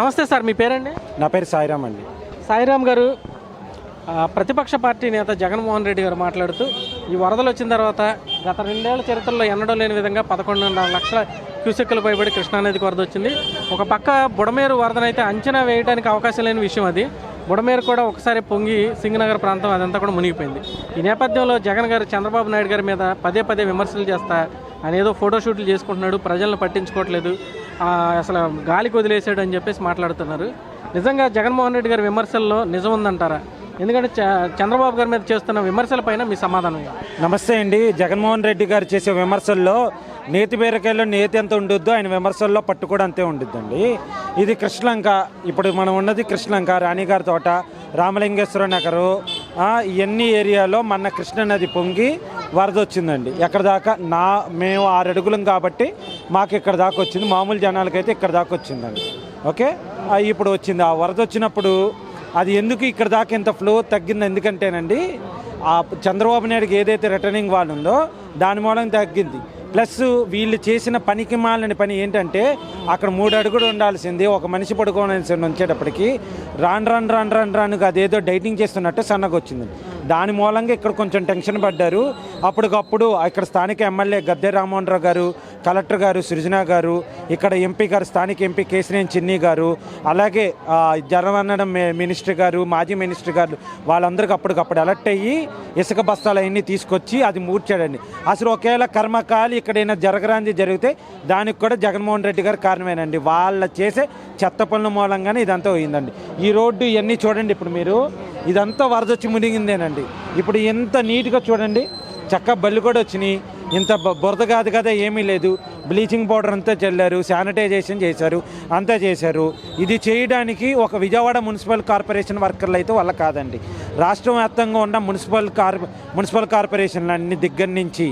నమస్తే సార్ మీ పేరండి? నా పేరు సాయిరామ్ అండి. సాయిరామ్ గారు ప్రతిపక్ష పార్టీ నేత జగన్మోహన్ రెడ్డి గారు మాట్లాడుతూ ఈ వరదలు వచ్చిన తర్వాత గత రెండేళ్ళ చరిత్రలో ఎన్నడూ లేని విధంగా పదకొండున్నర లక్షల క్యూసెక్కులు పైబడి కృష్ణానదికి వరద వచ్చింది. ఒక పక్క బుడమేరు వరదనైతే అంచనా వేయడానికి అవకాశం లేని విషయం అది. బుడమేరు కూడా ఒకసారి పొంగి సింగనగర్ ప్రాంతం అదంతా కూడా మునిగిపోయింది. ఈ నేపథ్యంలో జగన్ గారు చంద్రబాబు నాయుడు గారి మీద పదే పదే విమర్శలు చేస్తా ఆయన ఏదో ఫోటోషూట్లు చేసుకుంటున్నాడు ప్రజలను పట్టించుకోవట్లేదు. అసలు గాలికి వదిలేసాడు అని చెప్పేసి మాట్లాడుతున్నారు. నిజంగా జగన్మోహన్ రెడ్డి గారి విమర్శల్లో నిజం ఉందంటారా? ఎందుకంటే చ- చంద్రబాబు గారి మీద చేస్తున్న విమర్శలపైన మీ సమాధానం నమస్తే అండి. జగన్మోహన్ రెడ్డి గారు చేసే విమర్శల్లో నేతి బీరకాయలో నేతి ఎంత ఉండుద్దో ఆయన విమర్శల్లో పట్టు కూడా అంతే ఉండిద్దండి. ఇది కృష్ణలంక. ఇప్పుడు మనం ఉన్నది కృష్ణలంక రాణిగారి తోట రామలింగేశ్వర నగరు ఇవన్నీ ఏరియాలో మన కృష్ణ నది పొంగి వరద వచ్చిందండి. ఎక్కడ దాకా? నా మేము ఆరు అడుగులం కాబట్టి మాకు ఇక్కడ దాకా వచ్చింది. మామూలు జనాలకైతే ఇక్కడ దాకా వచ్చిందండి. ఓకే? ఇప్పుడు వచ్చింది. ఆ వరద వచ్చినప్పుడు అది ఎందుకు ఇక్కడ దాకా ఇంత ఫ్లో తగ్గింది? ఎందుకంటేనండి ఆ చంద్రబాబు నాయుడుకి ఏదైతే రిటర్నింగ్ వాళ్ళు ఉందో దాని మూలం తగ్గింది. ప్లస్ వీళ్ళు చేసిన పనికి మాలని పని ఏంటంటే అక్కడ మూడు అడుగులు ఉండాల్సింది. ఒక మనిషి పడుకోవాల్సింది ఉంచేటప్పటికి రాను రాను రాను రాను రాను అదేదో డైటింగ్ చేస్తున్నట్టు సన్నగా వచ్చింది దాని మూలంగా ఇక్కడ కొంచెం టెన్షన్ పడ్డారు. అప్పటికప్పుడు ఇక్కడ స్థానిక ఎమ్మెల్యే గద్దె రామ్మోహన్ రావు గారు కలెక్టర్ గారు సృజన గారు ఇక్కడ ఎంపీ గారు స్థానిక ఎంపీ కేసినేని చిన్ని గారు అలాగే ఆ, మినిస్టర్ గారు మాజీ మినిస్టర్ గారు వాళ్ళందరికీ అప్పటికప్పుడు అలర్ట్ అయ్యి ఇసుక బస్తాలు అవన్నీ తీసుకొచ్చి అది మూర్చాడండి. అసలు ఒకేలా కర్మకాలి ఇక్కడైనా జరగరాంది జరిగితే దానికి కూడా జగన్మోహన్ రెడ్డి గారు కారణమేనండి. వాళ్ళ చేసే చెత్త పనుల మూలంగానే ఇదంతా పోయిందండి. ఈ రోడ్డు ఇవన్నీ చూడండి ఇప్పుడు మీరు. ఇదంతా వరదొచ్చి మునిగిందేనండి. ఇప్పుడు ఎంత నీట్గా చూడండి చక్క బళ్ళు కూడా వచ్చినాయి. ఇంత బురద కాదు కదా ఏమీ లేదు. బ్లీచింగ్ పౌడర్ అంతా చల్లారు శానిటైజేషన్ చేశారు అంతా చేశారు. ఇది చేయడానికి ఒక విజయవాడ మున్సిపల్ కార్పొరేషన్ వర్కర్లు అయితే వాళ్ళ కాదండి. రాష్ట్ర వ్యాప్తంగా ఉన్న మున్సిపల్ కార్ మున్సిపల్ కార్పొరేషన్లు అన్ని దగ్గర నుంచి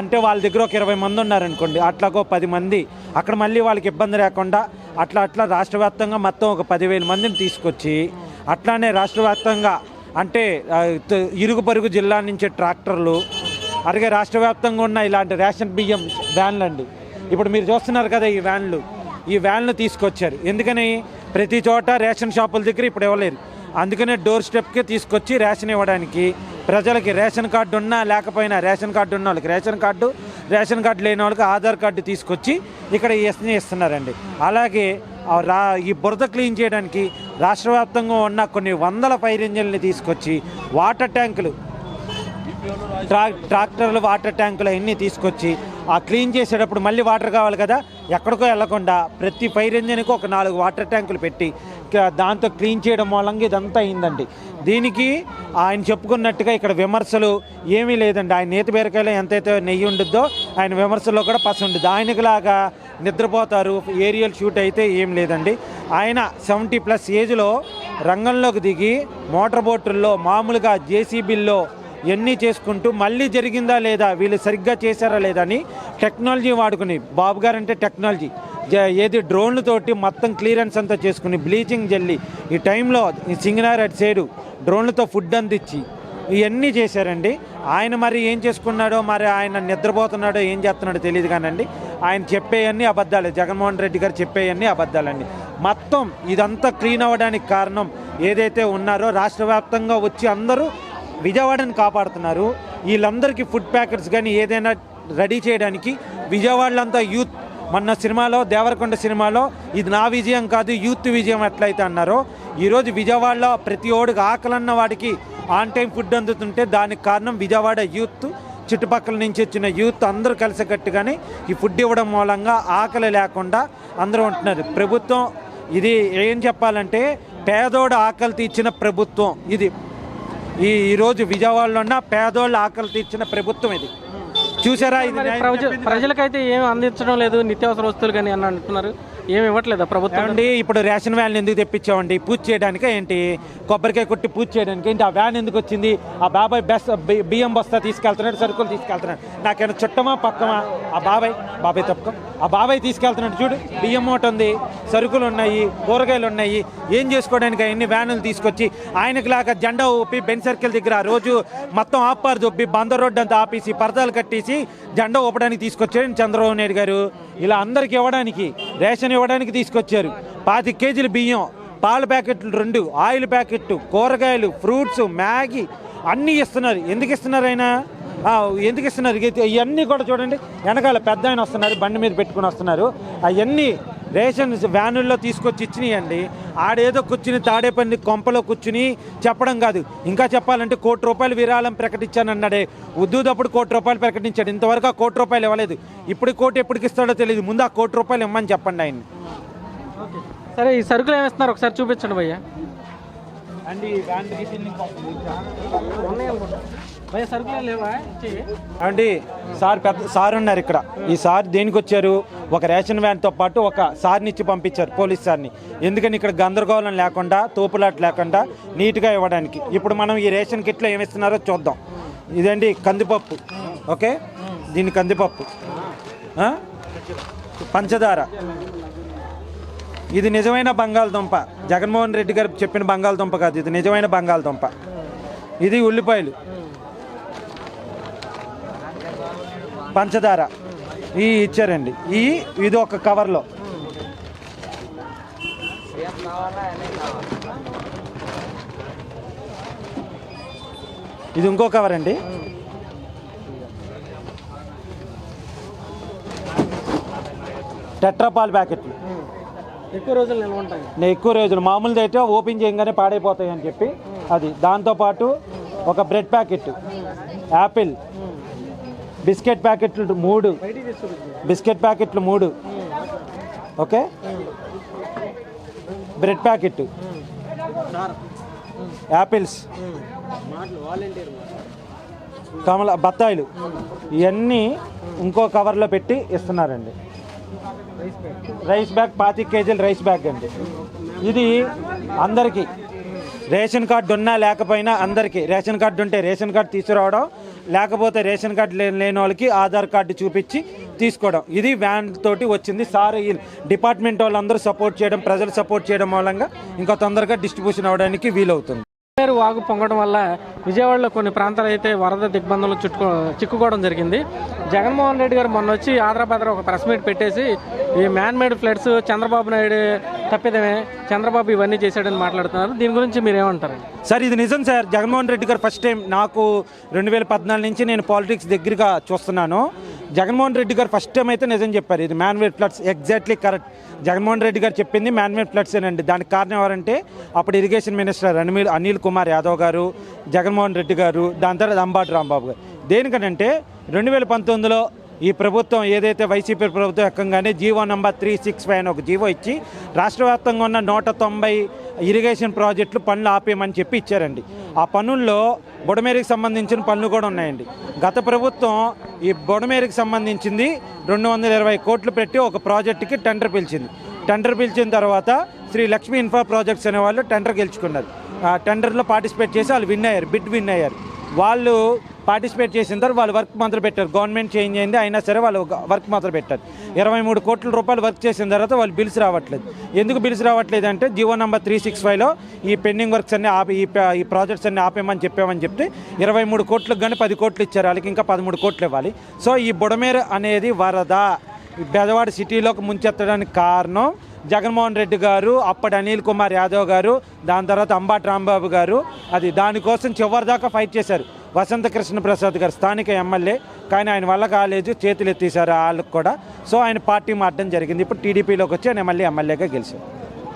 అంటే వాళ్ళ దగ్గర ఒక ఇరవై మంది ఉన్నారనుకోండి అట్లాగో పది మంది. అక్కడ మళ్ళీ వాళ్ళకి ఇబ్బంది లేకుండా అట్లా అట్లా రాష్ట్ర వ్యాప్తంగా మొత్తం ఒక పదివేల మందిని తీసుకొచ్చి అట్లానే రాష్ట్ర వ్యాప్తంగా అంటే ఇరుగు పరుగు జిల్లా నుంచి ట్రాక్టర్లు అలాగే రాష్ట్ర వ్యాప్తంగా ఉన్న ఇలాంటి రేషన్ బియ్యం వ్యాన్లు అండి. ఇప్పుడు మీరు చూస్తున్నారు కదా ఈ వ్యాన్లు ఈ వ్యాన్లు తీసుకొచ్చారు. ఎందుకని? ప్రతి చోట రేషన్ షాపుల దగ్గర ఇప్పుడు ఇవ్వలేరు. అందుకనే డోర్ స్టెప్కి తీసుకొచ్చి రేషన్ ఇవ్వడానికి ప్రజలకి రేషన్ కార్డు ఉన్నా లేకపోయినా రేషన్ కార్డు ఉన్న వాళ్ళకి రేషన్ కార్డు రేషన్ కార్డు లేని వాళ్ళకి ఆధార్ కార్డు తీసుకొచ్చి ఇక్కడ ఇస్తున్నారండి. అలాగే రా ఈ బురద క్లీన్ చేయడానికి రాష్ట్ర వ్యాప్తంగా ఉన్న కొన్ని వందల ఫైర్ ఇంజన్లు తీసుకొచ్చి వాటర్ ట్యాంకులు ట్రా ట్రాక్టర్లు వాటర్ ట్యాంకులు అన్నీ తీసుకొచ్చి ఆ క్లీన్ చేసేటప్పుడు మళ్ళీ వాటర్ కావాలి కదా. ఎక్కడికో వెళ్ళకుండా ప్రతి ఫైర్ ఇంజన్కి ఒక నాలుగు వాటర్ ట్యాంకులు పెట్టి దాంతో క్లీన్ చేయడం మూలంగా ఇదంతా అయిందండి. దీనికి ఆయన చెప్పుకున్నట్టుగా ఇక్కడ విమర్శలు ఏమీ లేదండి. ఆయన నేతి బీరకాయలో ఎంతైతే నెయ్యి ఉండుద్దో ఆయన విమర్శల్లో కూడా పసి ఉండదు ఆయనకులాగా నిద్రపోతారు. ఏరియల్ షూట్ అయితే ఏం లేదండి. ఆయన సెవెంటీ ప్లస్ ఏజ్లో రంగంలోకి దిగి మోటార్ బోటుల్లో మామూలుగా జేసీబీల్లో ఎన్ని చేసుకుంటూ మళ్ళీ జరిగిందా లేదా వీళ్ళు సరిగ్గా చేశారా లేదా అని టెక్నాలజీ వాడుకుని బాబు గారు అంటే టెక్నాలజీ. ఏది డ్రోన్లతోటి మొత్తం క్లియరెన్స్ అంతా చేసుకుని బ్లీచింగ్ జల్లి ఈ టైంలో ఈ సింగనార్ అటు సైడు డ్రోన్లతో ఫుడ్ అందించి ఇవన్నీ చేశారండి. ఆయన మరి ఏం చేసుకున్నాడో మరి ఆయన నిద్రపోతున్నాడో ఏం చేస్తున్నాడో తెలియదు కానండి. ఆయన చెప్పేయన్నీ అబద్ధాలే. జగన్మోహన్ రెడ్డి గారు చెప్పేయన్నీ అబద్ధాలండి మొత్తం ఇదంతా క్లీన్ అవ్వడానికి కారణం ఏదైతే ఉన్నారో రాష్ట్ర వ్యాప్తంగా వచ్చి అందరూ విజయవాడని కాపాడుతున్నారు. వీళ్ళందరికీ ఫుడ్ ప్యాకెట్స్ కానీ ఏదైనా రెడీ చేయడానికి విజయవాడలో అంతా యూత్ మొన్న సినిమాలో దేవరకొండ సినిమాలో ఇది నా విజయం కాదు యూత్ విజయం ఎట్లయితే అన్నారో ఈరోజు విజయవాడలో ప్రతి ఓడికి ఆకలన్న వాడికి ఆన్ టైం ఫుడ్ అందుతుంటే దానికి కారణం విజయవాడ యూత్. చుట్టుపక్కల నుంచి వచ్చిన యూత్ అందరూ కలిసికట్టుగానే ఈ ఫుడ్ ఇవ్వడం మూలంగా ఆకలి లేకుండా అందరూ ఉంటున్నారు. ప్రభుత్వం ఇది ఏం చెప్పాలంటే పేదోడు ఆకలి తీర్చిన ప్రభుత్వం ఇది. ఈ ఈరోజు విజయవాడలో ఉన్న పేదోళ్ళ ఆకలి తీర్చిన ప్రభుత్వం ఇది. చూసారా ఇది ప్రజలకైతే ఏమి అందించడం లేదు నిత్యావసర వస్తువులు కానీ అని అంటున్నారు. ఏమి ఇవ్వట్లేదా ప్రభుత్వం? అండి ఇప్పుడు రేషన్ వ్యాన్ ఎందుకు తెప్పించామండి? పూజ చేయడానికి ఏంటి? కొబ్బరికాయ కొట్టి పూజ చేయడానికి ఏంటి? ఆ వ్యాన్ ఎందుకు వచ్చింది? ఆ బాబాయ్ బెస్ బియ్యం బస్తా తీసుకెళ్తున్నాడు సరుకులు తీసుకెళ్తున్నాడు. నాకేమైనా చుట్టమా పక్కమా? ఆ బాబాయ్ బాబాయ్ తప్పకం. ఆ బాబాయ్ తీసుకెళ్తున్నాడు చూడు బియ్యం మూట ఉంది సరుకులు ఉన్నాయి కూరగాయలు ఉన్నాయి. ఏం చేసుకోవడానికి అవన్నీ వ్యానులు తీసుకొచ్చి ఆయనకు లాగా జెండా ఊపి బెన్ సర్కిల్ దగ్గర ఆ రోజు మొత్తం ఆపారు దొబ్బి బందర్ రోడ్డు అంతా ఆపేసి పరదాలు కట్టేసి జెండా ఊపడానికి తీసుకొచ్చాడు చంద్రబాబు నాయుడు గారు. ఇలా అందరికి ఇవ్వడానికి రేషన్ ఇవ్వడానికి తీసుకొచ్చారు. పాతి కేజీలు బియ్యం పాల ప్యాకెట్లు రెండు ఆయిల్ ప్యాకెట్ కూరగాయలు ఫ్రూట్స్ మ్యాగీ అన్నీ ఇస్తున్నారు. ఎందుకు ఇస్తున్నారు ఆయన? ఎందుకు ఇస్తున్నారు? ఇవన్నీ కూడా చూడండి వెనకాల పెద్ద ఆయన వస్తున్నారు బండి మీద పెట్టుకుని వస్తున్నారు. అవన్నీ రేషన్ వ్యానుల్లో తీసుకొచ్చి ఇచ్చినాయండి. ఆడేదో కూర్చుని తాడేపల్లి కొంపలో కూర్చుని చెప్పడం కాదు. ఇంకా చెప్పాలంటే కోటి రూపాయలు విరాళం ప్రకటించానన్నాడే. ఉద్దుదప్పుడు కోటి రూపాయలు ప్రకటించాడు. ఇంతవరకు ఆ కోటి రూపాయలు ఇవ్వలేదు. ఇప్పుడు కోటి ఎప్పటికి ఇస్తాడో తెలియదు ముందు ఆ కోటి రూపాయలు ఇమ్మని చెప్పండి ఆయన్ని. సరే ఈ సరుకులు ఏమి ఇస్తున్నారు ఒకసారి చూపించండి భయ్య. అండి అంటే అండి సార్ పెద్ద సార్ ఉన్నారు ఇక్కడ. ఈ సార్ దేనికి వచ్చారు? ఒక రేషన్ వ్యాన్తో పాటు ఒక సార్ని ఇచ్చి పంపించారు పోలీస్ సార్ని. ఎందుకని ఇక్కడ గందరగోళం లేకుండా తోపులాట లేకుండా నీట్గా ఇవ్వడానికి? ఇప్పుడు మనం ఈ రేషన్ కిట్లో ఏమి ఇస్తున్నారో చూద్దాం. ఇదండి కందిపప్పు. ఓకే? దీని కందిపప్పు. పంచదార. ఇది నిజమైన బంగాళదుంప. జగన్మోహన్ రెడ్డి గారు చెప్పిన బంగాళదుంప కాదు ఇది నిజమైన బంగాళదుంప. ఇది ఉల్లిపాయలు. పంచదార. ఈ ఇచ్చారండి. ఈ ఇది ఒక కవర్లో. ఇది ఇంకో కవర్ అండి. టెట్రాపాల్ ప్యాకెట్లు. ఎక్కువ రోజులు నిల్వ ఉంటాయి. నేను ఎక్కువ రోజులు. మామూలుది అయితే ఓపెన్ చేయగానే పాడైపోతాయి అని చెప్పి. అది దాంతోపాటు ఒక బ్రెడ్ ప్యాకెట్. యాపిల్. బిస్కెట్ ప్యాకెట్లు మూడు. బిస్కెట్ ప్యాకెట్లు మూడు. ఓకే? Bread packet. యాపిల్స్. కమల బత్తాయిలు. ఇవన్నీ ఇంకో కవర్లో పెట్టి ఇస్తున్నారండి. రైస్ బ్యాగ్ పాతి కేజీలు రైస్ బ్యాగ్ అండి. ఇది అందరికీ. రేషన్ కార్డు ఉన్నా లేకపోయినా అందరికీ. రేషన్ కార్డు ఉంటే రేషన్ కార్డు తీసుకురావడం లేకపోతే రేషన్ కార్డు లేని వాళ్ళకి ఆధార్ కార్డు చూపించి తీసుకోవడం. ఇది వ్యాన్ తోటి వచ్చింది. సార్ ఈ డిపార్ట్మెంట్ వాళ్ళందరూ సపోర్ట్ చేయడం ప్రజలు సపోర్ట్ చేయడం మూలంగా ఇంకా తొందరగా డిస్ట్రిబ్యూషన్ అవ్వడానికి వీలవుతుంది. వాగు పొంగడం వల్ల విజయవాడలో కొన్ని ప్రాంతాలు అయితే వరద దిగ్బంధంలో చుట్టుకో చిక్కుకోవడం జరిగింది. జగన్మోహన్ రెడ్డి గారు మొన్న వచ్చి ఆంధ్రప్రదేశ్ ఒక ప్రెస్ మీట్ పెట్టేసి ఈ man made floods Chandrababu Naidu తప్పిదమే. Chandrababu ఇవన్నీ చేశాడని మాట్లాడుతున్నారు. దీని గురించి మీరు ఏమంటారు సార్ ఇది నిజం సార్. జగన్మోహన్ రెడ్డి గారు ఫస్ట్ టైం నాకు రెండు వేల పద్నాలుగు నుంచి నేను పాలిటిక్స్ దగ్గరగా చూస్తున్నాను. జగన్మోహన్ రెడ్డి గారు ఫస్ట్ టైం అయితే నిజం చెప్పారు. ఇది man made floods. Exactly correct. Jaganmohan Reddy garu చెప్పింది మ్యాన్వేడ్ ఫ్లడ్స్ అండి దానికి కారణం ఎవరంటే అప్పుడు ఇరిగేషన్ మినిస్టర్ అనిల్ అనిల్ కుమార్ యాదవ్ గారు జగన్మోహన్ రెడ్డి గారు దాని తర్వాత అంబాటి రాంబాబు గారు. దేనికనంటే రెండు వేల పంతొమ్మిదిలో ఈ ప్రభుత్వం ఏదైతే వైసీపీ ప్రభుత్వం ఎక్కంగానే GO number three six five అని ఒక జీవో ఇచ్చి రాష్ట్ర వ్యాప్తంగా ఉన్న నూట తొంభై ఇరిగేషన్ ప్రాజెక్టులు పనులు ఆపేయమని చెప్పి ఇచ్చారండి. ఆ పనుల్లో బుడమేరికి సంబంధించిన పనులు కూడా ఉన్నాయండి. గత ప్రభుత్వం ఈ బొడమేరికి సంబంధించింది రెండు వందల ఇరవై కోట్లు పెట్టి ఒక ప్రాజెక్టుకి టెండర్ పిలిచింది. టెండర్ పిలిచిన తర్వాత శ్రీ లక్ష్మీ ఇన్ఫ్రా ప్రాజెక్ట్స్ అనే వాళ్ళు టెండర్ గెలుచుకున్నారు. ఆ టెండర్లో పార్టిసిపేట్ చేసి వాళ్ళు విన్ అయ్యారు. బిడ్ విన్ అయ్యారు. వాళ్ళు పార్టిసిపేట్ చేసిన తర్వాత వాళ్ళు వర్క్ మొదలు పెట్టారు. గవర్నమెంట్ చేంజ్ అయింది అయినా సరే వాళ్ళు వర్క్ మొదలు పెట్టారు. ఇరవై మూడు కోట్ల రూపాయలు వర్క్ చేసిన తర్వాత వాళ్ళు బిల్స్ రావట్లేదు. ఎందుకు బిల్స్ రావట్లేదు అంటే జీవో నెంబర్ త్రీ సిక్స్ ఫైవ్లో ఈ పెండింగ్ వర్క్స్ అన్ని ఆపి ఈ ప్రాజెక్ట్స్ అన్ని ఆపేమని చెప్పామని చెప్తే ఇరవై మూడు కోట్లకు కానీ పది కోట్లు ఇచ్చారు. వాళ్ళకి ఇంకా పదమూడు కోట్లు ఇవ్వాలి. సో ఈ బుడమేరు అనేది వరద? బెదవాడ సిటీలోకి ముంచెత్తడానికి కారణం జగన్మోహన్ రెడ్డి గారు అప్పటి అనిల్ కుమార్ యాదవ్ గారు దాని తర్వాత అంబాటి రాంబాబు గారు అది దానికోసం చివరిదాకా ఫైట్ చేశారు. వసంత కృష్ణ ప్రసాద్ గారు స్థానిక ఎమ్మెల్యే. కానీ ఆయన వల్ల కాలేదు చేతులు ఎత్తేసారు వాళ్ళకి కూడా. సో ఆయన పార్టీ మారడం జరిగింది. ఇప్పుడు టీడీపీలోకి వచ్చి ఆయన మళ్ళీ ఎమ్మెల్యేగా గెలిచారు.